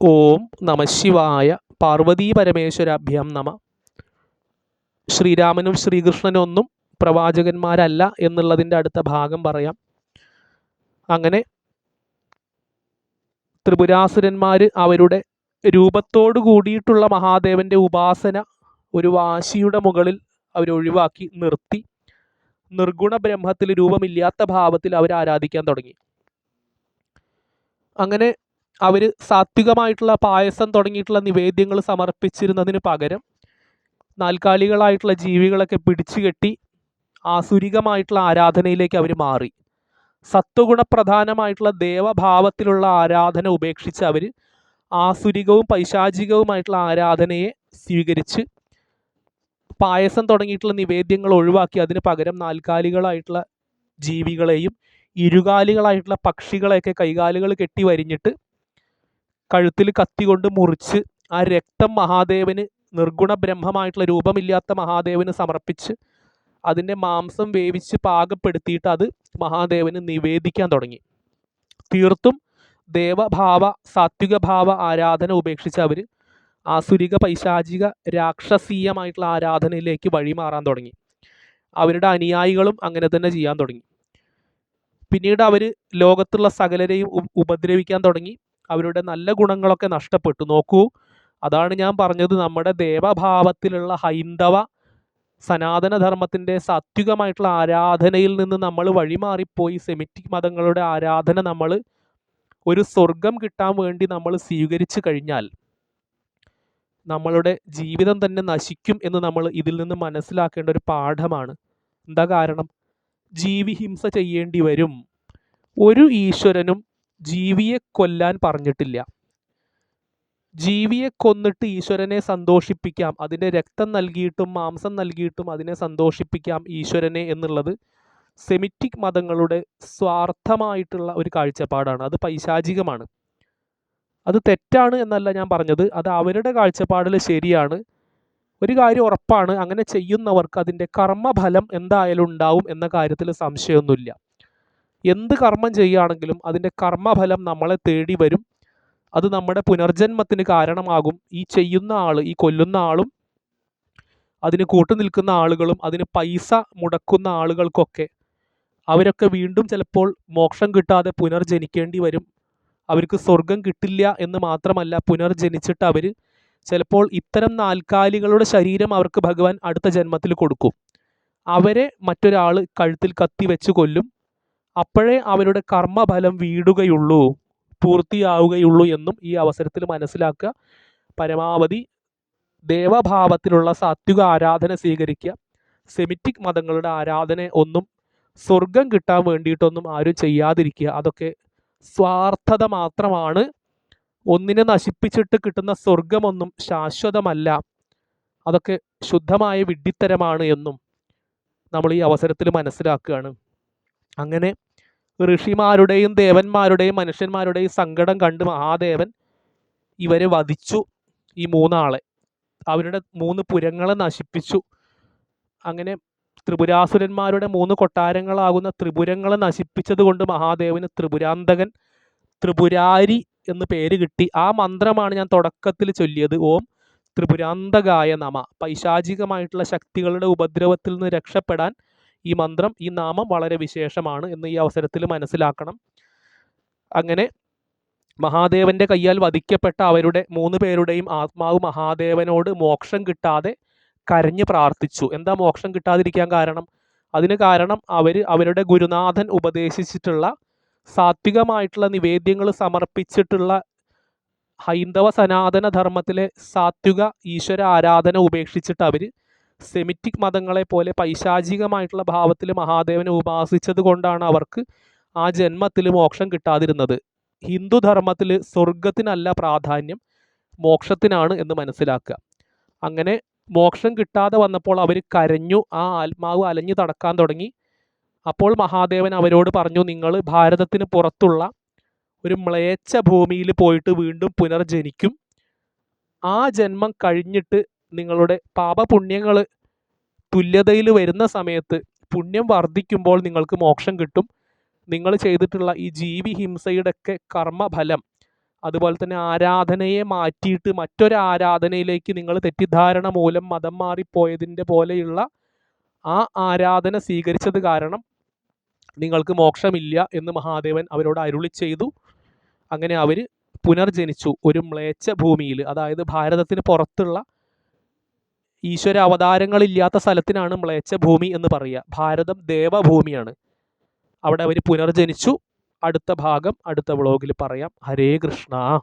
ഓം നമ ശിവായ പാർവതീ പരമേശ്വരാഭ്യാം നമ. ശ്രീരാമനും ശ്രീകൃഷ്ണനും ഒന്നും പ്രവാചകന്മാരല്ല എന്നുള്ളതിന്റെ അടുത്ത ഭാഗം പറയാം. അങ്ങനെ ത്രിപുരാസുരന്മാർ അവരുടെ രൂപത്തോടു കൂടിയിട്ടുള്ള മഹാദേവന്റെ ഉപാസന ഒരു വാശിയുടെ മുകളിൽ അവരൊഴിവാക്കി നിർത്തി. നിർഗുണ ബ്രഹ്മത്തിൽ രൂപമില്ലാത്ത ഭാവത്തിൽ അവർ ആരാധിക്കാൻ തുടങ്ങി. അങ്ങനെ അവർ സാത്വികമായിട്ടുള്ള പായസം തുടങ്ങിയിട്ടുള്ള നിവേദ്യങ്ങൾ സമർപ്പിച്ചിരുന്നതിന് പകരം നാൽക്കാലികളായിട്ടുള്ള ജീവികളൊക്കെ പിടിച്ചു കെട്ടി ആസുരികമായിട്ടുള്ള ആരാധനയിലേക്ക് അവർ മാറി. സത്വഗുണപ്രധാനമായിട്ടുള്ള ദേവഭാവത്തിലുള്ള ആരാധന ഉപേക്ഷിച്ച് അവർ ആസുരികവും പൈശാചികവുമായിട്ടുള്ള ആരാധനയെ സ്വീകരിച്ച് പായസം തുടങ്ങിയിട്ടുള്ള നിവേദ്യങ്ങൾ ഒഴിവാക്കി. അതിന് പകരം നാൽക്കാലികളായിട്ടുള്ള ജീവികളെയും ഇരുകാലികളായിട്ടുള്ള പക്ഷികളെയൊക്കെ കൈകാലുകൾ കെട്ടി വരിഞ്ഞിട്ട് കഴുത്തിൽ കത്തി കൊണ്ട് മുറിച്ച് ആ രക്തം മഹാദേവന് നിർഗുണ ബ്രഹ്മമായിട്ടുള്ള രൂപമില്ലാത്ത മഹാദേവന് സമർപ്പിച്ച് അതിന്റെ മാംസം വേവിച്ച് പാകപ്പെടുത്തിയിട്ട് അത് മഹാദേവന് നിവേദിക്കാൻ തുടങ്ങി. തീർത്തും ദേവഭാവ സാത്വിക ഭാവ ആരാധന ഉപേക്ഷിച്ച് അവർ ആസുരിക പൈശാചിക രാക്ഷസീയമായിട്ടുള്ള ആരാധനയിലേക്ക് വഴിമാറാൻ തുടങ്ങി. അവരുടെ അനുയായികളും അങ്ങനെ തന്നെ ചെയ്യാൻ തുടങ്ങി. പിന്നീട് അവർ ലോകത്തുള്ള സകലരെയും ഉപദ്രവിക്കാൻ തുടങ്ങി. അവരുടെ നല്ല ഗുണങ്ങളൊക്കെ നഷ്ടപ്പെട്ടു. നോക്കൂ അതാണ് ഞാൻ പറഞ്ഞത്. നമ്മുടെ ദേവഭാവത്തിലുള്ള ഹൈന്ദവ സനാതനധർമ്മത്തിന്റെ സാത്വികമായിട്ടുള്ള ആരാധനയിൽ നിന്ന് നമ്മൾ വഴിമാറിപ്പോയി സെമിറ്റിക് മതങ്ങളുടെ ആരാധന നമ്മൾ ഒരു സ്വർഗം കിട്ടാൻ വേണ്ടി നമ്മൾ സ്വീകരിച്ചു കഴിഞ്ഞാൽ നമ്മളുടെ ജീവിതം തന്നെ നശിക്കും എന്ന് നമ്മൾ ഇതിൽ നിന്ന് മനസ്സിലാക്കേണ്ട ഒരു പാഠമാണ്. എന്താ കാരണം? ജീവിഹിംസ ചെയ്യേണ്ടി വരും. ഒരു ഈശ്വരനും ജീവിയെ കൊല്ലാൻ പറഞ്ഞിട്ടില്ല. ജീവിയെ കൊന്നിട്ട് ഈശ്വരനെ സന്തോഷിപ്പിക്കാം. അതിന്റെ രക്തം നൽകിയിട്ടും മാംസം നൽകിയിട്ടും അതിനെ സന്തോഷിപ്പിക്കാം ഈശ്വരനെ എന്നുള്ളത് സെമിറ്റിക് മതങ്ങളുടെ സ്വാർത്ഥമായിട്ടുള്ള ഒരു കാഴ്ചപ്പാടാണ്. അത് പൈശാചികമാണ്. അത് തെറ്റാണ് എന്നല്ല ഞാൻ പറഞ്ഞത്. അത് അവരുടെ കാഴ്ചപ്പാടിൽ ശരിയാണ്. ഒരു കാര്യം ഉറപ്പാണ്. അങ്ങനെ ചെയ്യുന്നവർക്ക് അതിന്റെ കർമ്മഫലം എന്തായാലും ഉണ്ടാവും എന്ന കാര്യത്തിൽ സംശയമൊന്നുമില്ല. എന്ത് കർമ്മം ചെയ്യുകയാണെങ്കിലും അതിന്റെ കർമ്മഫലം നമ്മളെ തേടി വരും. അത് നമ്മുടെ പുനർജന്മത്തിന് കാരണമാകും. ഈ ചെയ്യുന്ന ആൾ ഈ കൊല്ലുന്ന ആളും അതിന് കൂട്ടു നിൽക്കുന്ന ആളുകളും അതിന് പൈസ മുടക്കുന്ന ആളുകൾക്കൊക്കെ അവരൊക്കെ വീണ്ടും ചിലപ്പോൾ മോക്ഷം കിട്ടാതെ പുനർജനിക്കേണ്ടി വരും. അവർക്ക് സ്വർഗം കിട്ടില്ല എന്ന് മാത്രമല്ല പുനർജനിച്ചിട്ട് അവർ ചിലപ്പോൾ ഇത്തരം നാൽക്കാലികളുടെ ശരീരം അവർക്ക് ഭഗവാൻ അടുത്ത ജന്മത്തിൽ കൊടുക്കും. അവരെ മറ്റൊരാൾ കഴുത്തിൽ കത്തി വെച്ച് കൊല്ലും. അപ്പോഴേ അവരുടെ കർമ്മഫലം വീടുകയുള്ളൂ പൂർത്തിയാവുകയുള്ളൂ എന്നും ഈ അവസരത്തിൽ മനസ്സിലാക്കുക. പരമാവധി ദേവഭാവത്തിലുള്ള സാത്വിക ആരാധന സ്വീകരിക്കുക. സെമിറ്റിക് മതങ്ങളുടെ ആരാധന ഒന്നും സ്വർഗം കിട്ടാൻ വേണ്ടിയിട്ടൊന്നും ആരും ചെയ്യാതിരിക്കുക. അതൊക്കെ സ്വാർത്ഥത മാത്രമാണ്. ഒന്നിനെ നശിപ്പിച്ചിട്ട് കിട്ടുന്ന സ്വർഗമൊന്നും ശാശ്വതമല്ല. അതൊക്കെ ശുദ്ധമായ വിഡ്ഢിത്തരമാണ് എന്നും നമ്മൾ ഈ അവസരത്തിൽ മനസ്സിലാക്കുകയാണ്. അങ്ങനെ ഋഷിമാരുടെയും ദേവന്മാരുടെയും മനുഷ്യന്മാരുടെയും സങ്കടം കണ്ട് മഹാദേവൻ ഇവരെ വധിച്ചു ഈ മൂന്നാളെ. അവരുടെ മൂന്ന് പുരങ്ങളെ നശിപ്പിച്ചു. അങ്ങനെ ത്രിപുരാസുരന്മാരുടെ മൂന്ന് കൊട്ടാരങ്ങളാകുന്ന ത്രിപുരങ്ങളെ നശിപ്പിച്ചത് കൊണ്ട് മഹാദേവന് ത്രിപുരാന്തകൻ ത്രിപുരാരി എന്ന് പേര് കിട്ടി. ആ മന്ത്രമാണ് ഞാൻ തുടക്കത്തിൽ ചൊല്ലിയത്. ഓം ത്രിപുരാന്തകായ നമ. പൈശാചികമായിട്ടുള്ള ശക്തികളുടെ ഉപദ്രവത്തിൽ നിന്ന് രക്ഷപ്പെടാൻ ഈ മന്ത്രം ഈ നാമം വളരെ വിശേഷമാണ് എന്ന് ഈ അവസരത്തിൽ മനസ്സിലാക്കണം. അങ്ങനെ മഹാദേവന്റെ കയ്യാൽ വധിക്കപ്പെട്ട അവരുടെ മൂന്ന് പേരുടെയും ആത്മാവ് മഹാദേവനോട് മോക്ഷം കിട്ടാതെ കരഞ്ഞു പ്രാർത്ഥിച്ചു. എന്താ മോക്ഷം കിട്ടാതിരിക്കാൻ കാരണം? അതിന് കാരണം അവർ അവരുടെ ഗുരുനാഥൻ ഉപദേശിച്ചിട്ടുള്ള സാത്വികമായിട്ടുള്ള നിവേദ്യങ്ങൾ സമർപ്പിച്ചിട്ടുള്ള ഹൈന്ദവ സനാതന ധർമ്മത്തിലെ സാത്വിക ഈശ്വര ആരാധന ഉപേക്ഷിച്ചിട്ട് അവർ സെമിറ്റിക് മതങ്ങളെ പോലെ പൈശാചികമായിട്ടുള്ള ഭാവത്തിൽ മഹാദേവനെ ഉപാസിച്ചത് കൊണ്ടാണ് അവർക്ക് ആ ജന്മത്തിൽ മോക്ഷം കിട്ടാതിരുന്നത്. ഹിന്ദു ധർമ്മത്തിൽ സ്വർഗത്തിനല്ല പ്രാധാന്യം മോക്ഷത്തിനാണ് എന്ന് മനസ്സിലാക്കുക. അങ്ങനെ മോക്ഷം കിട്ടാതെ വന്നപ്പോൾ അവർ കരഞ്ഞു ആ ആത്മാവ് അലഞ്ഞു നടക്കാൻ തുടങ്ങി. അപ്പോൾ മഹാദേവൻ അവരോട് പറഞ്ഞു നിങ്ങൾ ഭാരതത്തിന് പുറത്തുള്ള ഒരു മ്ലേച്ഛ ഭൂമിയിൽ പോയിട്ട് വീണ്ടും പുനർജനിക്കും. ആ ജന്മം കഴിഞ്ഞിട്ട് നിങ്ങളുടെ പാപപുണ്യങ്ങൾ തുല്യതയിൽ വരുന്ന സമയത്ത് പുണ്യം വർദ്ധിക്കുമ്പോൾ നിങ്ങൾക്ക് മോക്ഷം കിട്ടും. നിങ്ങൾ ചെയ്തിട്ടുള്ള ഈ ജീവി ഹിംസയുടെ ഒക്കെ കർമ്മഫലം അതുപോലെ തന്നെ ആരാധനയെ മാറ്റിയിട്ട് മറ്റൊരു ആരാധനയിലേക്ക് നിങ്ങൾ തെറ്റിദ്ധാരണ മൂലം മതം മാറിപ്പോയതിന്റെ പോലെയുള്ള ആ ആരാധന സ്വീകരിച്ചത് കാരണം നിങ്ങൾക്ക് മോക്ഷമില്ല എന്ന് മഹാദേവൻ അവരോട് അരുളി ചെയ്തു. അങ്ങനെ അവർ പുനർജനിച്ചു. ഒരു മ്ലേച്ഛ ഭൂമിയിൽ അതായത് ഭാരതത്തിന് പുറത്തുള്ള ഈശ്വര അവതാരങ്ങളില്ലാത്ത സ്ഥലത്തിനാണ് മ്ലേച്ച ഭൂമി എന്ന് പറയുക. ഭാരതം ദേവഭൂമിയാണ്. അവിടെ അവർ പുനർജനിച്ചു. അടുത്ത ഭാഗം അടുത്ത വ്ളോഗിൽ പറയാം. ഹരേ കൃഷ്ണ.